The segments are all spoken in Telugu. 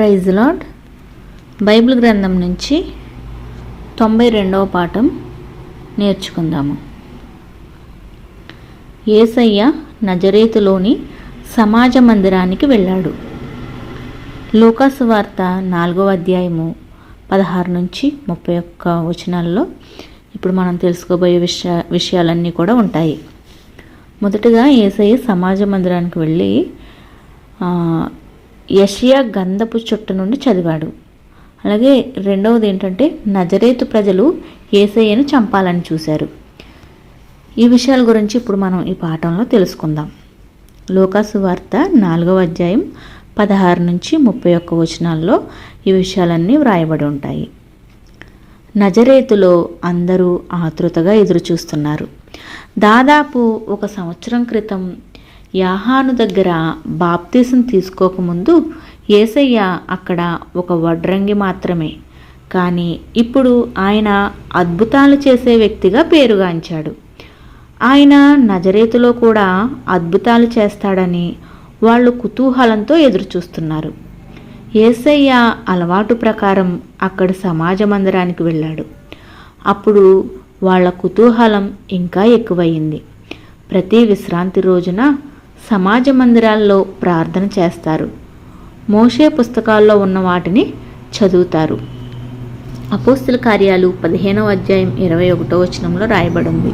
ప్రైజ్ లాడ్ బైబిల్ గ్రంథం నుంచి తొంభై రెండవ పాఠం నేర్చుకుందాము. ఏసయ్య నజరేతులోని సమాజ మందిరానికి వెళ్ళాడు. లూకాసు వార్త నాలుగవ అధ్యాయము పదహారు నుంచి ముప్పై ఒక్క వచనాల్లో ఇప్పుడు మనం తెలుసుకోబోయే విషయ విషయాలన్నీ కూడా ఉంటాయి. మొదటగా ఏసయ్య సమాజ మందిరానికి వెళ్ళి యషియా గంధపు చుట్ట నుండి చదివాడు. అలాగే రెండవది ఏంటంటే నజరేతు ప్రజలు ఏసయ్యను చంపాలని చూశారు. ఈ విషయాల గురించి ఇప్పుడు మనం ఈ పాఠంలో తెలుసుకుందాం. లోకాసు వార్త నాలుగవ అధ్యాయం పదహారు నుంచి ముప్పై ఒక్క వచనాల్లో ఈ విషయాలన్నీ వ్రాయబడి ఉంటాయి. నజరేతులో అందరూ ఆతృతగా ఎదురుచూస్తున్నారు. దాదాపు ఒక సంవత్సరం క్రితం యాహాను దగ్గర బాప్తీసం తీసుకోకముందు ఏసయ్య అక్కడ ఒక వడ్రంగి మాత్రమే. కానీ ఇప్పుడు ఆయన అద్భుతాలు చేసే వ్యక్తిగా పేరుగాంచాడు ఆయన నజరేతులో కూడా అద్భుతాలు చేస్తాడని వాళ్ళు కుతూహలంతో ఎదురుచూస్తున్నారు. ఏసయ్య అలవాటు ప్రకారం అక్కడి సమాజ మందిరానికి వెళ్ళాడు. అప్పుడు వాళ్ళ కుతూహలం ఇంకా ఎక్కువయింది. ప్రతి విశ్రాంతి రోజున సమాజ మందిరాల్లో ప్రార్థన చేస్తారు. మోషే పుస్తకాల్లో ఉన్న వాటిని చదువుతారు. అపోస్తుల కార్యాలు పదిహేనవ అధ్యాయం ఇరవై ఒకటో వచనంలో రాయబడింది.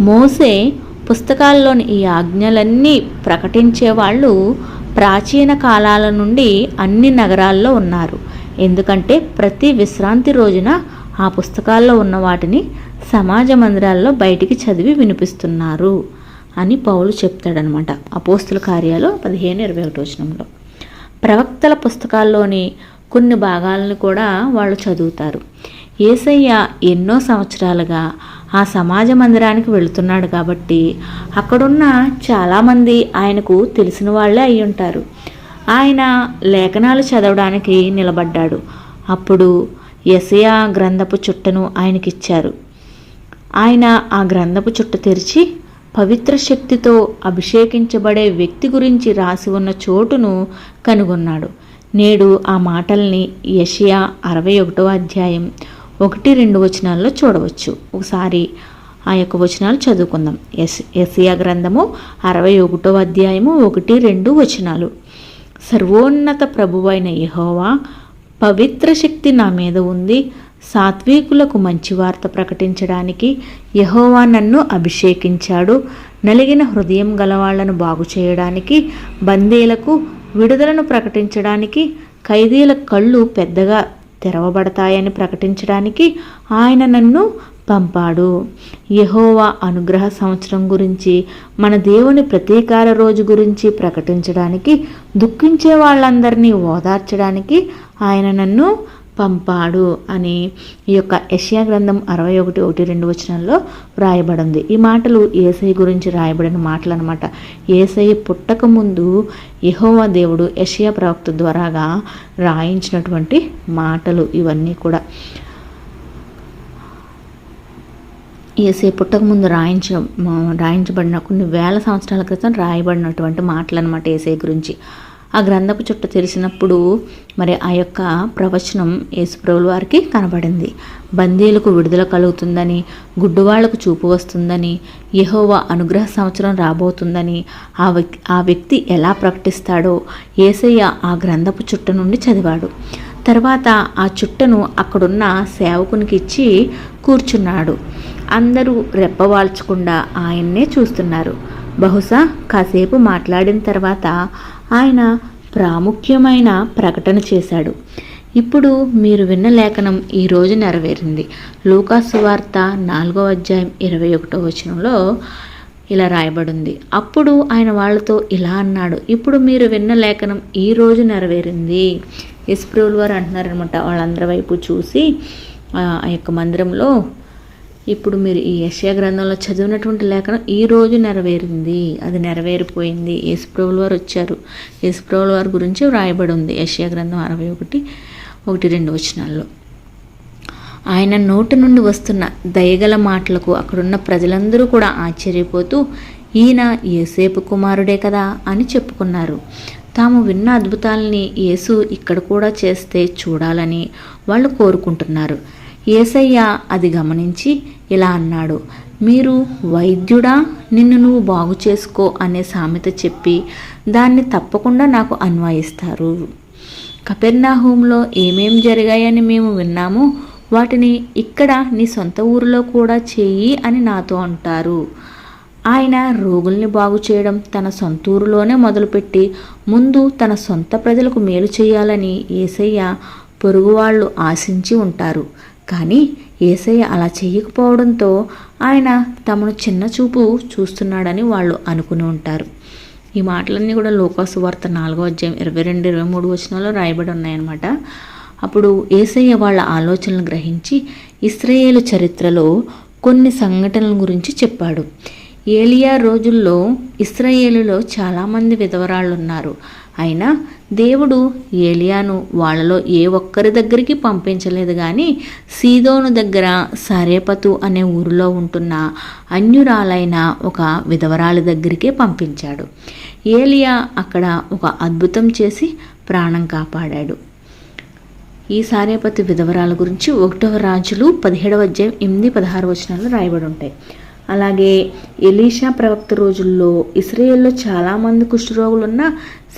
మోసే పుస్తకాల్లోని ఈ ఆజ్ఞలన్నీ ప్రకటించే వాళ్ళు ప్రాచీన కాలాల నుండి అన్ని నగరాల్లో ఉన్నారు. ఎందుకంటే ప్రతి విశ్రాంతి రోజున ఆ పుస్తకాల్లో ఉన్న వాటిని సమాజ మందిరాల్లో బయటికి చదివి వినిపిస్తున్నారు. అని పౌలు చెప్తాడనమాట. అపోస్తుల కార్యాలు పదిహేను ఇరవై ఒకటి వచనంలో. ప్రవక్తల పుస్తకాల్లోని కొన్ని భాగాలను కూడా వాళ్ళు చదువుతారు. ఏసయ్య ఎన్నో సంవత్సరాలుగా ఆ సమాజ మందిరానికి వెళుతున్నాడు కాబట్టి అక్కడున్న చాలామంది ఆయనకు తెలిసిన వాళ్ళే అయి ఉంటారు. ఆయన లేఖనాలు చదవడానికి నిలబడ్డాడు. అప్పుడు ఎసయా గ్రంథపు చుట్టను ఆయనకిచ్చారు. ఆయన ఆ గ్రంథపు చుట్ట తెరిచి పవిత్ర శక్తితో అభిషేకించబడే వ్యక్తి గురించి రాసి ఉన్న చోటును కనుగొన్నాడు. నేడు ఆ మాటల్ని యషియా అరవై ఒకటో అధ్యాయం ఒకటి రెండు వచనాల్లో చూడవచ్చు. ఒకసారి ఆ యొక్క వచనాలు చదువుకుందాం. ఎస్ ఎసియా గ్రంథము అరవై ఒకటో అధ్యాయము ఒకటి రెండు వచనాలు. సర్వోన్నత ప్రభువైన యహోవా పవిత్ర శక్తి నా మీద ఉంది సాత్వికులకు మంచి వార్త ప్రకటించడానికి యహోవా నన్ను అభిషేకించాడు. నలిగిన హృదయం గలవాళ్ళను బాగు చేయడానికి బందీలకు విడుదలను ప్రకటించడానికి ఖైదీల కళ్ళు పెద్దగా తెరవబడతాయని ప్రకటించడానికి ఆయన నన్ను పంపాడు. యహోవా అనుగ్రహ సంవత్సరం గురించి మన దేవుని ప్రతీకార రోజు గురించి ప్రకటించడానికి దుఃఖించే వాళ్ళందరినీ ఓదార్చడానికి ఆయన నన్ను పంపాడు అని ఈ యొక్క యష్యా గ్రంథం అరవై ఒకటి ఒకటి రెండు వచనంలో వ్రాయబడింది. ఈ మాటలు ఏసై గురించి రాయబడిన మాటలు అనమాట ఏసై పుట్టక ముందు యహోవా దేవుడు యషియా ప్రవక్త ద్వారాగా రాయించినటువంటి మాటలు ఇవన్నీ కూడా. ఏసే పుట్టక ముందు రాయించ రాయించబడిన కొన్ని వేల సంవత్సరాల క్రితం రాయబడినటువంటి మాటలు అనమాట ఏసే గురించి. ఆ గ్రంథపు చుట్ట తెలిసినప్పుడు మరి ఆ యొక్క ప్రవచనం యేసుప్రభుల వారికి కనబడింది. బందీలకు విడుదల కలుగుతుందని గుడ్డువాళ్ళకు చూపు వస్తుందని యహోవా అనుగ్రహ సంవత్సరం రాబోతుందని ఆ వ్యక్తి ఆ వ్యక్తి ఎలా ప్రకటిస్తాడో ఏసయ్య ఆ గ్రంథపు చుట్ట నుండి చదివాడు. తర్వాత ఆ చుట్టను అక్కడున్న సేవకునికి ఇచ్చి కూర్చున్నాడు. అందరూ రెప్పవాల్చకుండా ఆయన్నే చూస్తున్నారు. బహుశా కాసేపు మాట్లాడిన తర్వాత ఆయన ప్రాముఖ్యమైన ప్రకటన చేశాడు. ఇప్పుడు మీరు విన్న లేఖనం ఈరోజు నెరవేరింది. లూకాసు వార్త నాలుగో అధ్యాయం ఇరవై ఒకటో వచనంలో ఇలా రాయబడింది. అప్పుడు ఆయన వాళ్ళతో ఇలా అన్నాడు ఇప్పుడు మీరు విన్న లేఖనం ఈ రోజు నెరవేరింది. ఇస్ప్రోల్ వారు అంటున్నారనమాట వాళ్ళందరి వైపు చూసి ఆ ఆ యొక్క మందిరంలో ఇప్పుడు మీరు ఈ యశ్యా గ్రంథంలో చదివినటువంటి లేఖనం ఈ రోజు నెరవేరింది. అది నెరవేరిపోయింది. యేసుప్రభుల వారు వచ్చారు. యేసుప్రభుల వారి గురించి వ్రాయబడి ఉంది. యశ్యా గ్రంథం అరవై ఒకటి ఒకటి రెండు వచనాల్లో. ఆయన నోటి నుండి వస్తున్న దయగల మాటలకు అక్కడున్న ప్రజలందరూ కూడా ఆశ్చర్యపోతూ ఈయన ఏసేపు కుమారుడే కదా అని చెప్పుకున్నారు. తాము విన్న అద్భుతాలని యేసు ఇక్కడ కూడా చేస్తే చూడాలని వాళ్ళు కోరుకుంటున్నారు. ఏసయ్య అది గమనించి ఇలా అన్నాడు మీరు వైద్యుడా? నిన్ను నువ్వు బాగు చేసుకో అనే సామెత చెప్పి దాన్ని తప్పకుండా నాకు అన్వయిస్తారు. కపెర్నాహూంలో ఏమేం జరిగాయని మేము విన్నాము వాటిని ఇక్కడ నీ సొంత ఊరిలో కూడా చెయ్యి అని నాతో అంటారు. ఆయన రోగుల్ని బాగు చేయడం తన సొంత ఊరిలోనే మొదలుపెట్టి ముందు తన సొంత ప్రజలకు మేలు చేయాలని ఏసయ్య పొరుగు వాళ్ళు ఆశించి ఉంటారు. కానీ ఏసయ్య అలా చేయకపోవడంతో ఆయన తమను చిన్న చూపు చూస్తున్నాడని వాళ్ళు అనుకుని ఉంటారు. ఈ మాటలన్నీ కూడా లోకాసు వార్త నాలుగో అధ్యాయం ఇరవై రెండు ఇరవై మూడు వచనాల్లో రాయబడి ఉన్నాయన్నమాట. అప్పుడు ఏసయ్య వాళ్ళ ఆలోచనలు గ్రహించి ఇస్రాయేల్ చరిత్రలో కొన్ని సంఘటనల గురించి చెప్పాడు. ఏలియా రోజుల్లో ఇస్రాయేలులో చాలామంది విధవరాళ్ళు ఉన్నారు అయినా దేవుడు ఏలియాను వాళ్ళలో ఏ ఒక్కరి దగ్గరికి పంపించలేదు కానీ సీదోను దగ్గర సరేపతు అనే ఊరిలో ఉంటున్న అన్యురాలైన ఒక విధవరాలి దగ్గరికే పంపించాడు. ఏలియా అక్కడ ఒక అద్భుతం చేసి ప్రాణం కాపాడాడు. ఈ సారేపతి విధవరాల గురించి ఒకటవ రాజులు పదిహేడవ అధ్యాయం ఎనిమిది పదహారు వచనాలు రాయబడి ఉంటాయి. అలాగే ఎలీషా ప్రవక్త రోజుల్లో ఇస్రాయేల్లో చాలామంది కుష్ఠరోగులున్న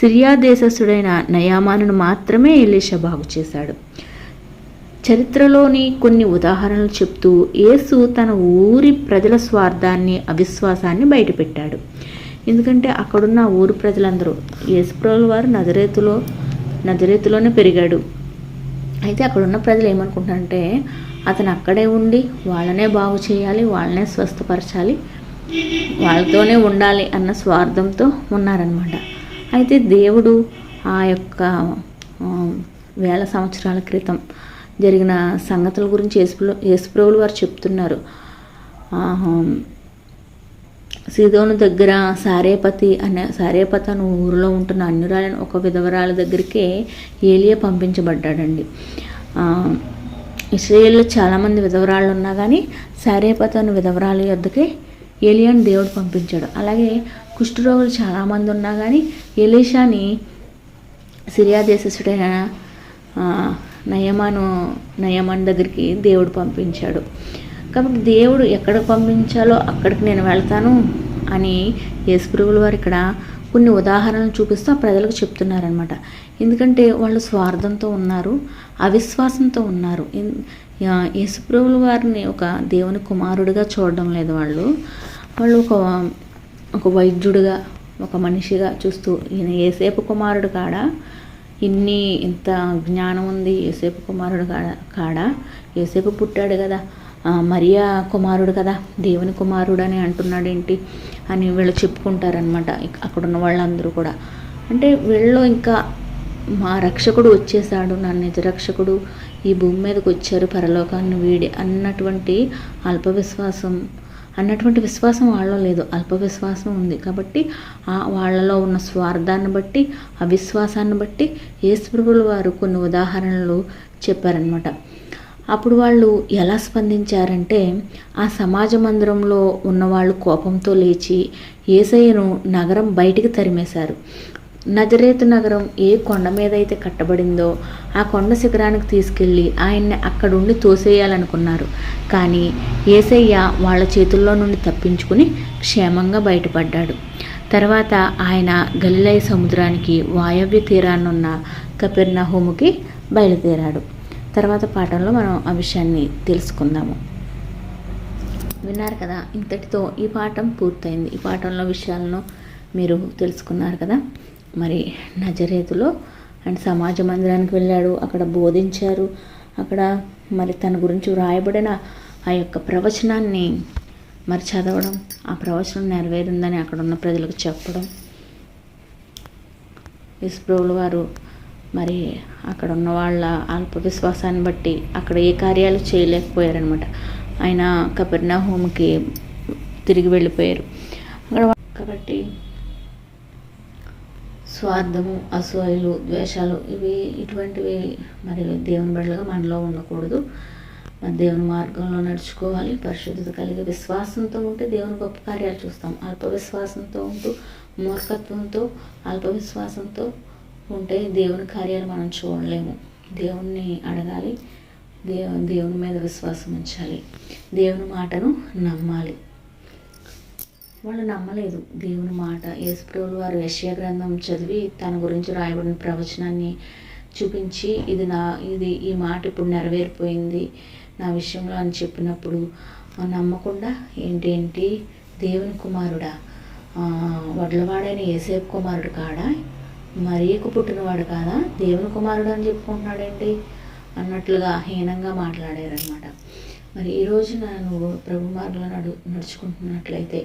సిరియా దేశస్థుడైన నయామాను మాత్రమే ఎలీషా బాగు చేశాడు. చరిత్రలోని కొన్ని ఉదాహరణలు చెప్తూ యేసు తన ఊరి ప్రజల స్వార్థాన్ని అవిశ్వాసాన్ని బయటపెట్టాడు. ఎందుకంటే అక్కడున్న ఊరు ప్రజలందరూ యేసుప్రభుల వారు నజరేతులో నజరేతులోనే పెరిగాడు. అయితే అక్కడున్న ప్రజలు ఏమనుకుంటారంటే అతను అక్కడే ఉండి వాళ్ళనే బాగు చేయాలి వాళ్ళనే స్వస్థపరచాలి వాళ్ళతోనే ఉండాలి అన్న స్వార్థంతో ఉన్నారనమాట అయితే దేవుడు ఆ యొక్క వేల సంవత్సరాల క్రితం జరిగిన సంగతుల గురించి యేసుప్రభు యేసుప్రభులు వారు చెప్తున్నారు. సీదోను దగ్గర సారేపతి అనే సారేపతి అనే ఊరిలో ఉంటున్న అన్యురాలని ఒక విధవరాల దగ్గరికే ఏలియా పంపించబడ్డాడండి. ఇస్రాయేల్లో చాలామంది విధవరాళ్ళు ఉన్నా కానీ సారేపతి విధవరాలు యొద్దకి యొద్దకే ఏలియాని దేవుడు పంపించాడు. అలాగే కుష్ఠరోగులు చాలామంది ఉన్నా కానీ ఎలీషాని సిరియా దేశస్థుడైన నయమాను నయమాన్ దగ్గరికి దేవుడు పంపించాడు. కాబట్టి దేవుడు ఎక్కడికి పంపించాలో అక్కడికి నేను వెళ్తాను అని యేసుప్రభులు వారు ఇక్కడ కొన్ని ఉదాహరణలు చూపిస్తూ ఆ ప్రజలకు చెప్తున్నారనమాట ఎందుకంటే వాళ్ళు స్వార్థంతో ఉన్నారు అవిశ్వాసంతో ఉన్నారు. యేసుప్రభుల వారిని ఒక దేవుని కుమారుడిగా చూడడం లేదు వాళ్ళు. వాళ్ళు ఒక ఒక వైద్యుడిగా ఒక మనిషిగా చూస్తూ ఈయన ఏసేపు కుమారుడు కాడా? ఇన్ని ఇంత జ్ఞానం ఉంది ఏసేపు కుమారుడు కాడా? కాడా? ఏసేపు పుట్టాడు కదా. మరియా కుమారుడు కదా దేవుని కుమారుడు అని అంటున్నాడు ఏంటి అని వీళ్ళు చెప్పుకుంటారనమాట అక్కడున్న వాళ్ళందరూ కూడా. అంటే వీళ్ళు ఇంకా మా రక్షకుడు వచ్చేసాడు నా నిజ రక్షకుడు ఈ భూమి మీదకి వచ్చారు పరలోకాన్ని వీడి అన్నటువంటి అల్ప విశ్వాసం అన్నటువంటి విశ్వాసం వాళ్ళలో లేదు అల్ప విశ్వాసం ఉంది. కాబట్టి ఆ వాళ్ళలో ఉన్న స్వార్థాన్ని బట్టి అవిశ్వాసాన్ని బట్టి యేసుప్రభుల వారు కొన్ని ఉదాహరణలు చెప్పారనమాట అప్పుడు వాళ్ళు ఎలా స్పందించారంటే ఆ సమాజ మందిరంలో ఉన్నవాళ్ళు కోపంతో లేచి ఏసయ్యను నగరం బయటికి తరిమేశారు. నజరేతు నగరం ఏ కొండ మీద అయితే కట్టబడిందో ఆ కొండ శిఖరానికి తీసుకెళ్ళి ఆయన్ని అక్కడుండి తోసేయాలనుకున్నారు. కానీ ఏసయ్య వాళ్ళ చేతుల్లో నుండి తప్పించుకుని క్షేమంగా బయటపడ్డాడు. తర్వాత ఆయన గలిలయ సముద్రానికి వాయవ్య తీరాన్నున్న కపిర్నహోముకి బయలుదేరాడు. తర్వాత పాఠంలో మనం ఆ విషయాన్ని తెలుసుకుందాము. విన్నారు కదా ఇంతటితో ఈ పాఠం పూర్తయింది. ఈ పాఠంలో విషయాలను మీరు తెలుసుకున్నారు కదా. మరి నజరేతులో అండ్ సమాజ మందిరానికి వెళ్ళాడు అక్కడ బోధించారు. అక్కడ మరి తన గురించి వ్రాయబడిన ఆ యొక్క ప్రవచనాన్ని మరి చదవడం ఆ ప్రవచనం నెరవేరిందని అక్కడ ఉన్న ప్రజలకు చెప్పడం. విస్ప్రోవుల వారు మరి అక్కడ ఉన్న వాళ్ళ అల్ప విశ్వాసాన్ని బట్టి అక్కడ ఏ కార్యాలు చేయలేకపోయారనమాట ఆయన కపిర్నా హోమ్కి తిరిగి వెళ్ళిపోయారు. అక్కడ కాబట్టి స్వార్థము అసూయలు ద్వేషాలు ఇవి ఇటువంటివి మరి దేవుని బిడ్డలుగా మనలో ఉండకూడదు. మన దేవుని మార్గంలో నడుచుకోవాలి. పరిశుద్ధత కలిగి విశ్వాసంతో ఉంటే దేవుని గొప్ప కార్యాలు చూస్తాం. అల్ప విశ్వాసంతో ఉంటూ మూర్ఖత్వంతో అల్ప విశ్వాసంతో ఉంటే దేవుని కార్యాలు మనం చూడలేము. దేవుణ్ణి అడగాలి. దేవు దేవుని మీద విశ్వాసం ఉంచాలి. దేవుని మాటను నమ్మాలి. వాళ్ళు నమ్మలేదు. దేవుని మాట. యేసుప్రభులు వారు యశ్యా గ్రంథం చదివి తన గురించి రాయబడిన ప్రవచనాన్ని చూపించి ఇది నా ఇది ఈ మాట ఇప్పుడు నెరవేరిపోయింది నా విషయంలో అని చెప్పినప్పుడు నమ్మకుండా ఏంటేంటి దేవుని కుమారుడా వడ్లవాడైన ఏసేపు కుమారుడు కాడా? మరియకు పుట్టినవాడు కాదా? దేవుని కుమారుడు అని చెప్పుకుంటున్నాడేంటి? అన్నట్లుగా హీనంగా మాట్లాడారనమాట మరి ఈ రోజున నువ్వు ప్రభు మార్గంలో నడు నడుచుకుంటున్నట్లయితే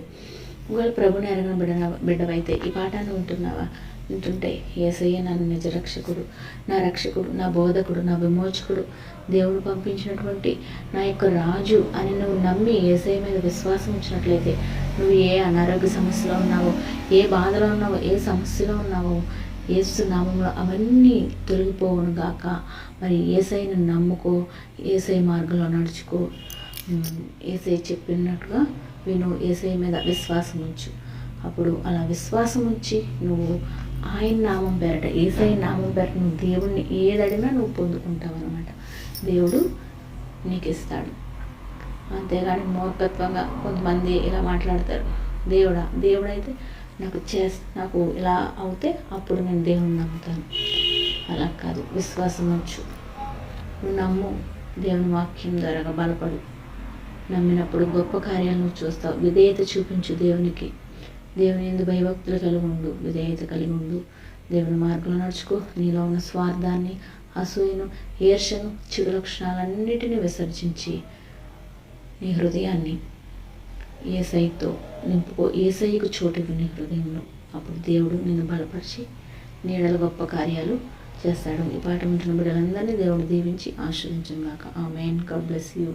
ఒకవేళ ప్రభుని ఎరగిన బిడ్డ బిడ్డవైతే ఈ పాఠాన్ని వింటున్నావా? వింటుంటే ఏసయ్య నన్ను నిజ రక్షకుడు నా రక్షకుడు నా బోధకుడు నా విమోచకుడు దేవుడు పంపించినటువంటి నా యొక్క రాజు అని నువ్వు నమ్మి ఏసయ్య మీద విశ్వాసం ఉంచినట్లయితే నువ్వు ఏ అనారోగ్య సమస్యలో ఉన్నావో ఏ బాధలో ఉన్నావో ఏ సమస్యలో ఉన్నావో ఏసు నామంలో అవన్నీ తొలగిపోవును గాక. మరి ఏసైని నమ్ముకో ఏసై మార్గంలో నడుచుకో. ఏసై చెప్పినట్టుగా విను ఏసై మీద విశ్వాసం ఉంచు. అప్పుడు అలా విశ్వాసం ఉంచి నువ్వు ఆయన నామం పేరట ఏసై నామం పేరట నువ్వు దేవుణ్ణి ఏదడినా నువ్వు పొందుకుంటావు అనమాట దేవుడు నీకు ఇస్తాడు అంతేగాని మూర్ఖత్వంగా కొంతమంది ఇలా మాట్లాడతారు. దేవుడా? దేవుడైతే నాకు చేస్ నాకు ఇలా అవుతే అప్పుడు నేను దేవుని నమ్ముతాను. అలా కాదు విశ్వాసం వచ్చు నువ్వు నమ్ము దేవుని వాక్యం ద్వారా బలపడు. నమ్మినప్పుడు గొప్ప కార్యాలు చూస్తావు. విధేయత చూపించు దేవునికి. దేవుని ఎందు భయభక్తులు కలిగి ఉండు. విధేయత కలిగి ఉండు. దేవుని మార్గంలో నడుచుకో. నీలో ఉన్న స్వార్థాన్ని అసూయను ఈర్షను చెడు లక్షణాలన్నిటినీ విసర్జించి నీ హృదయాన్ని ఏసైతో నింపుకో ఏసైకు చోటు నీ హృదయంలో అప్పుడు దేవుడు నిన్ను బలపరిచి నీడల గొప్ప కార్యాలు చేస్తాడు. ఈ పాట వింటున్న బిడ్డలందరినీ దేవుడు దీవించి ఆశ్రయించంగాక ఆ మెయిన్ గాడ్ బ్లెస్ యూ.